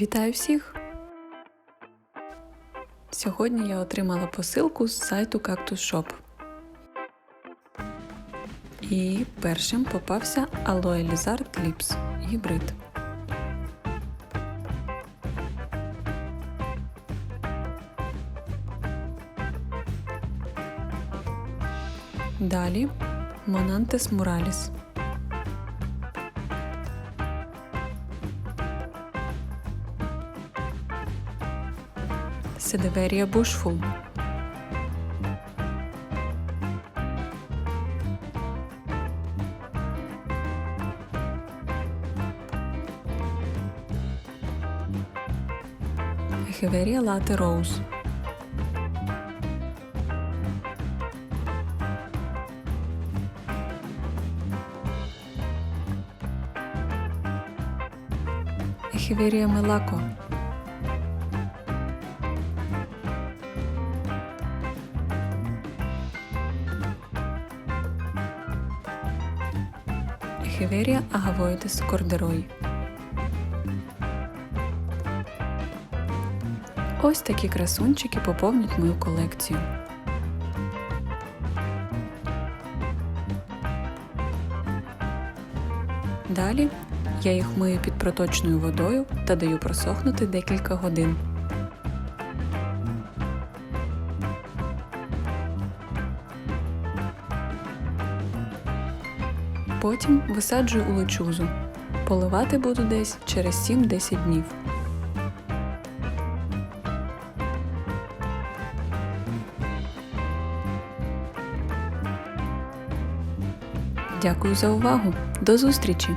Вітаю всіх! Сьогодні я отримала посилку з сайту Cactus Shop. І першим попався Aloe Lizard Lips гібрид. Далі Monantes Muralis. Седеверія Bushful. Ехеверія Лате Роуз. Ехеверія Мелако. Ехеверія агавоїдес кордерой. Ось такі красунчики поповнять мою колекцію. Далі я їх мию під проточною водою та даю просохнути декілька годин. Потім висаджую у лечузу. Поливати буду десь через 7-10 днів. Дякую за увагу. До зустрічі!